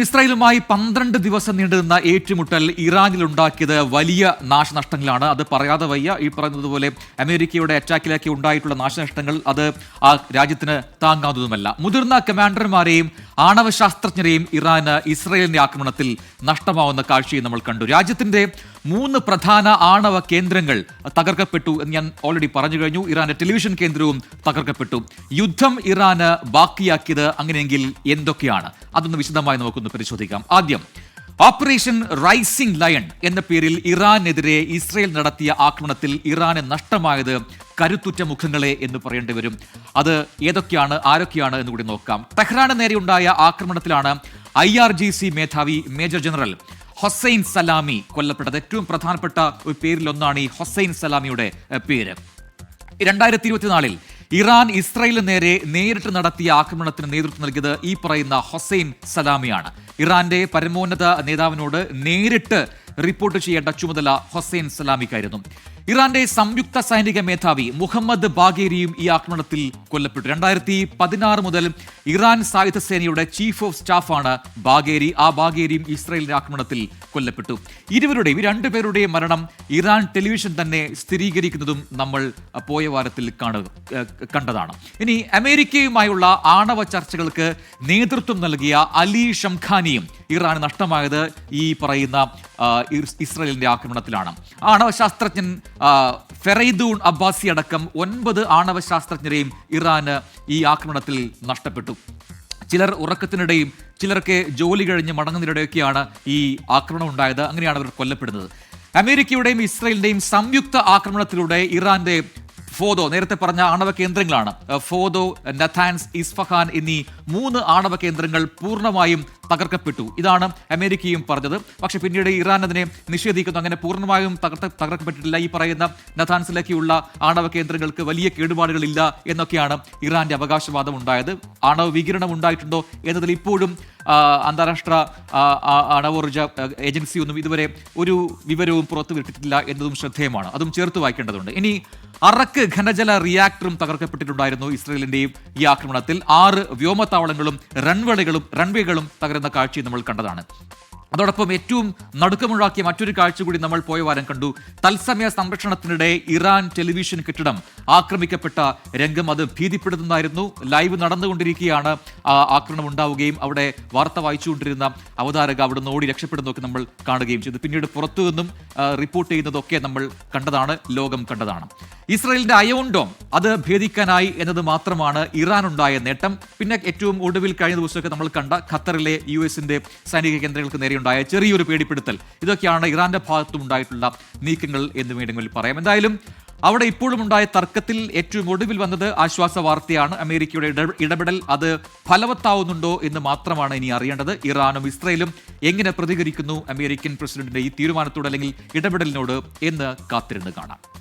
ഇസ്രായേലുമായി പന്ത്രണ്ട് ദിവസം നീണ്ടുനിന്ന ഏറ്റുമുട്ടൽ ഇറാനിൽ ഉണ്ടാക്കിയത് വലിയ നാശനഷ്ടങ്ങളാണ്. അത് പറയാതെ വയ്യ. ഈ പറയുന്നത് പോലെ അമേരിക്കയുടെ അറ്റാക്കിലേക്ക് ഉണ്ടായിട്ടുള്ള നാശനഷ്ടങ്ങൾ അത് ആ രാജ്യത്തിന് താങ്ങാവുന്നതുമല്ല മുതിർന്ന കമാൻഡർമാരെയും ആണവ ശാസ്ത്രജ്ഞരെയും ഇറാന് ഇസ്രായേലിന്റെ ആക്രമണത്തിൽ നഷ്ടമാവുന്ന കാഴ്ചയും നമ്മൾ കണ്ടു. രാജ്യത്തിന്റെ മൂന്ന് പ്രധാന ആണവ കേന്ദ്രങ്ങൾ തകർക്കപ്പെട്ടു എന്ന് ഞാൻ ഓൾറെഡി പറഞ്ഞു കഴിഞ്ഞു. ഇറാന്റെ ടെലിവിഷൻ കേന്ദ്രവും തകർക്കപ്പെട്ടു. യുദ്ധം ഇറാന് ബാക്കിയാക്കിയത് അങ്ങനെയെങ്കിൽ എന്തൊക്കെയാണ്? അതൊന്ന് വിശദമായി നമുക്കൊന്ന് പരിശോധിക്കാം. ആദ്യം ഓപ്പറേഷൻ റൈസിംഗ് ലയൺ എന്ന പേരിൽ ഇറാനെതിരെ ഇസ്രയേൽ നടത്തിയ ആക്രമണത്തിൽ ഇറാന് നഷ്ടമായത് കരുത്തുറ്റ മുഖങ്ങളെ എന്ന് പറയേണ്ടി വരും. അത് ഏതൊക്കെയാണ് ആരൊക്കെയാണ് എന്ന് കൂടി നോക്കാം. ടെഹ്റാന് നേരെയുണ്ടായ ആക്രമണത്തിലാണ് ഐ ആർ ജി സി മേധാവി മേജർ ജനറൽ ഹൊസൈൻ സലാമി കൊല്ലപ്പെട്ടത്. ഏറ്റവും പ്രധാനപ്പെട്ട ഒരു പേരിലൊന്നാണ് ഈ ഹൊസൈൻ സലാമിയുടെ പേര്. രണ്ടായിരത്തി ഇരുപത്തിനാലിൽ ഇറാൻ ഇസ്രായേലിന് നേരെ നേരിട്ട് നടത്തിയ ആക്രമണത്തിന് നേതൃത്വം നൽകിയത് ഈ പറയുന്ന ഹൊസൈൻ സലാമിയാണ്. ഇറാന്റെ പരമോന്നത നേതാവിനോട് നേരിട്ട് റിപ്പോർട്ട് ചെയ്യേണ്ട ചുമതല ഹൊസൈൻ സലാമിക്കായിരുന്നു. ഇറാന്റെ സംയുക്ത സൈനിക മേധാവി മുഹമ്മദ് ബാഗേരിയും ഈ ആക്രമണത്തിൽ കൊല്ലപ്പെട്ടു. രണ്ടായിരത്തി പതിനാറ് മുതൽ ഇറാൻ സായുധ സേനയുടെ ചീഫ് ഓഫ് സ്റ്റാഫാണ് ബാഗേരി. ആ ബാഗേരിയും ഇസ്രായേലിന്റെ ആക്രമണത്തിൽ കൊല്ലപ്പെട്ടു. ഇരുവരുടെയും രണ്ടുപേരുടെയും മരണം ഇറാൻ ടെലിവിഷൻ തന്നെ സ്ഥിരീകരിക്കുന്നതും നമ്മൾ പോയ വാരത്തിൽ കണ്ടതാണ്. ഇനി അമേരിക്കയുമായുള്ള ആണവ ചർച്ചകൾക്ക് നേതൃത്വം നൽകിയ അലി ഷംഖാനിയും ഇറാന് നഷ്ടമായത് ഈ പറയുന്ന ഇസ്രായേലിന്റെ ആക്രമണത്തിലാണ്. ആണവ ശാസ്ത്രജ്ഞൻ ഫെറൈദൂൺ അബ്ബാസി അടക്കം ഒൻപത് ആണവ ശാസ്ത്രജ്ഞരെയും ഇറാന് ഈ ആക്രമണത്തിൽ നഷ്ടപ്പെട്ടു. ചിലർ ഉറക്കത്തിനിടെയും ചിലർക്ക് ജോലി കഴിഞ്ഞ് മടങ്ങുന്നതിനിടെയൊക്കെയാണ് ഈ ആക്രമണം ഉണ്ടായത്. അങ്ങനെയാണ് അവർ കൊല്ലപ്പെടുന്നത്. അമേരിക്കയുടെയും ഇസ്രായേലിന്റെയും സംയുക്ത ആക്രമണത്തിലൂടെ ഇറാന്റെ ഫോദോ നേരത്തെ പറഞ്ഞ ആണവ കേന്ദ്രങ്ങളാണ്. ഫോദോ നഥാൻസ് ഇസ്ഫഹാൻ എന്നീ മൂന്ന് ആണവ കേന്ദ്രങ്ങൾ പൂർണമായും തകർക്കപ്പെട്ടു. ഇതാണ് അമേരിക്കയും പറഞ്ഞത്. പക്ഷെ പിന്നീട് ഇറാൻ അതിനെ നിഷേധിക്കുന്നു. അങ്ങനെ പൂർണമായും തകർത്ത തകർക്കപ്പെട്ടിട്ടില്ല ഈ പറയുന്ന നഥാൻസിലേക്കുള്ള ആണവ കേന്ദ്രങ്ങൾക്ക് വലിയ കേടുപാടുകളില്ല എന്നൊക്കെയാണ് ഇറാന്റെ അവകാശവാദം ഉണ്ടായത് ആണവ വികിരണം ഉണ്ടായിട്ടുണ്ടോ എന്നതിൽ ഇപ്പോഴും അന്താരാഷ്ട്ര അണവോർജ ഏജൻസി ഒന്നും ഇതുവരെ ഒരു വിവരവും പുറത്തുവിട്ടിട്ടില്ല എന്നതും ശ്രദ്ധേയമാണ്. അതും ചേർത്ത് വായിക്കേണ്ടതുണ്ട്. ഇനി അറക്ക് ഘനജല റിയാക്ടറും തകർക്കപ്പെട്ടിട്ടുണ്ടായിരുന്നു ഇസ്രയേലിന്റെയും ഈ ആക്രമണത്തിൽ. ആറ് വ്യോമത്താവളങ്ങളും റൺവേകളും റൺവേകളും തകരുന്ന കാഴ്ചയും നമ്മൾ കണ്ടതാണ്. അതോടൊപ്പം ഏറ്റവും നടുക്കമുണ്ടാക്കിയ മറ്റൊരു കാഴ്ച കൂടി നമ്മൾ പോയ വാരം കണ്ടു. തത്സമയ സംരക്ഷണത്തിനിടെ ഇറാൻ ടെലിവിഷൻ കെട്ടിടം ആക്രമിക്കപ്പെട്ട രംഗം അത് ഭീതിപ്പെടുത്തുന്നതായിരുന്നു. ലൈവ് നടന്നുകൊണ്ടിരിക്കുകയാണ്. ആക്രമണം ഉണ്ടാവുകയും അവിടെ വാർത്ത വായിച്ചുകൊണ്ടിരുന്ന അവതാരക അവിടെ നിന്ന് ഓടി രക്ഷപ്പെടുന്നതൊക്കെ നമ്മൾ കാണുകയും ചെയ്തു. പിന്നീട് പുറത്തു നിന്നും റിപ്പോർട്ട് ചെയ്യുന്നതൊക്കെ നമ്മൾ കണ്ടതാണ് ലോകം കണ്ടതാണ്. ഇസ്രായേലിന്റെ അയവുണ്ടോ? അത് ഭേദിക്കാനായി എന്നത് മാത്രമാണ് ഇറാൻ ഉണ്ടായ നേട്ടം. പിന്നെ ഏറ്റവും ഒടുവിൽ കഴിഞ്ഞ ദിവസമൊക്കെ നമ്മൾ കണ്ട ഖത്തറിലെ യു എസിന്റെ സൈനിക കേന്ദ്രങ്ങൾക്ക് നേരെയുണ്ടായ ചെറിയൊരു പേടിപ്പെടുത്തൽ. ഇതൊക്കെയാണ് ഇറാന്റെ ഭാഗത്തും ഉണ്ടായിട്ടുള്ള നീക്കങ്ങൾ എന്ന് വേണമെങ്കിൽ പറയാം. എന്തായാലും അവിടെ ഇപ്പോഴും ഉണ്ടായ തർക്കത്തിൽ ഏറ്റവും ഒടുവിൽ വന്നത് ആശ്വാസ വാർത്തയാണ്. അമേരിക്കയുടെ ഇട- ഇടപെടൽ അത് ഫലവത്താവുന്നുണ്ടോ എന്ന് മാത്രമാണ് ഇനി അറിയേണ്ടത്. ഇറാനും ഇസ്രയേലും എങ്ങനെ പ്രതികരിക്കുന്നു? അമേരിക്കൻ പ്രസിഡന്റിന്റെ ഈ തീരുമാനത്തോട് അല്ലെങ്കിൽ ഇടപെടലിനോട് എന്ന് കാത്തിരുന്ന് കാണാം.